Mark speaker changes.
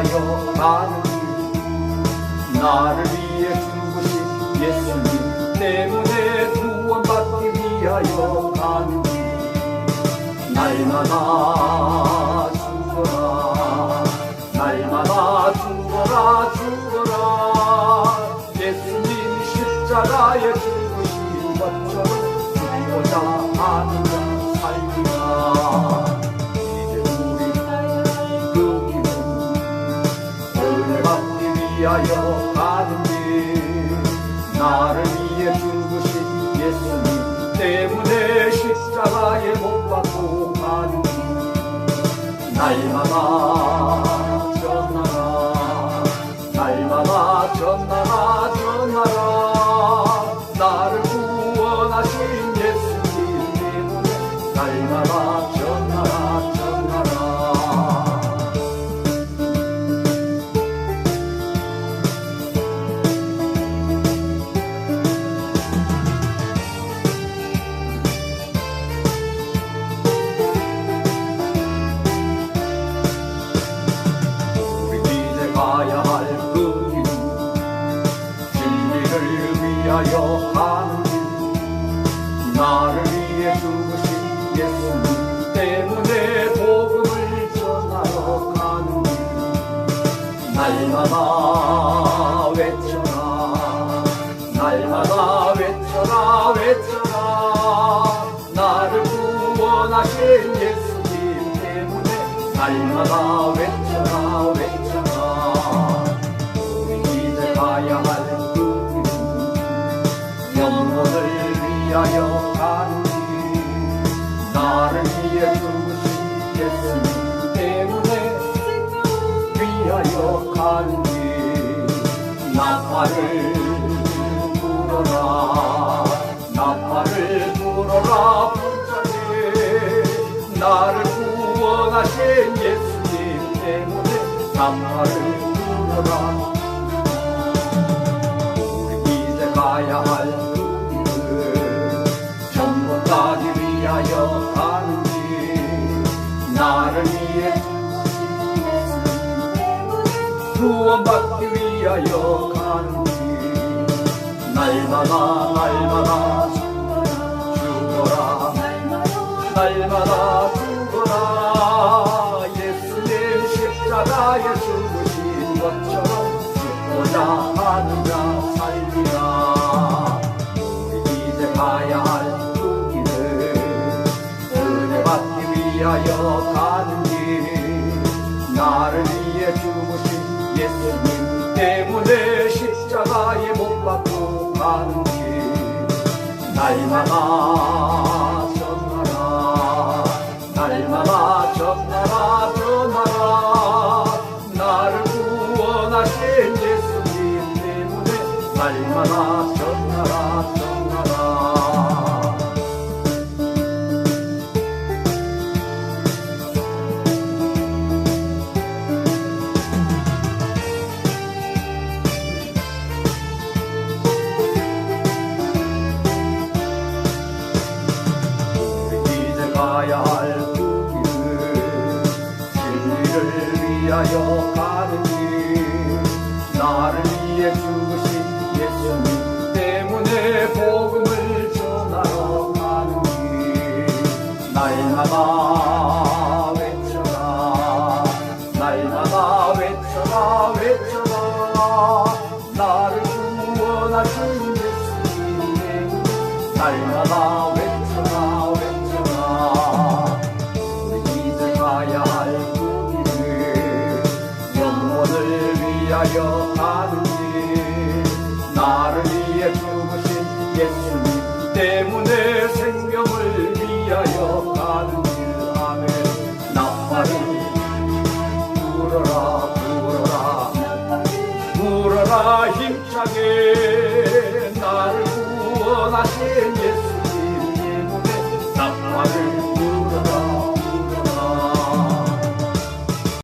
Speaker 1: 위하여 길. 나를 위해 죽으신 예수님 때문에 구원받기 위하여 길. 날마다 죽어라. 날마다 죽어라 죽어라. 예수님 십자가에 죽으신 것처럼 죽고자 하는 위하여 가는 길. 나를 위해 죽으신 예수님 때문에 십자가에 못 박고 가는 길. 날마다 위하여 길 나를 위해 죽으신 예수님 때문에 복음을 전하러 길 날마다 외쳐라 날마다 외쳐라 외쳐라. 나를 구원하신 예수님 때문에 날마다 외쳐라 외쳐라 나팔을 불어라. 나팔을 불어라 불자리 나를 구원하신 예수님 때문에 나팔을 불어라. 우리 이제 가야 할그 길을 전부 가기 위하여 가는 길 나를 위해 구원받기 위하여 길 날마다 날마다 죽어라. 날마다 죽어라. 예수님 십자가에 죽으신 것처럼 죽고자 자 살리라. 우리 이제 가야 할 그 길을 은혜 받기 위하여 가는 길 나를 위해 죽으신 예수님 때문에 십자가에 못 박고 가는 길 날마다 전하라 날마다 전하라 전하라. 나를 구원하신 예수님 때문에 날마다 전하라 전하라 위하여 가는 길. 나를 위해 죽으신 예수님 때문에 복음을 전하러 가는 길. 날마다 외쳐라. 날마다 외쳐라 외쳐라. 나를 구원하신 예수님 날마다 외쳐라 위하여 가는 길 나를 위해 죽으신 예수님 때문에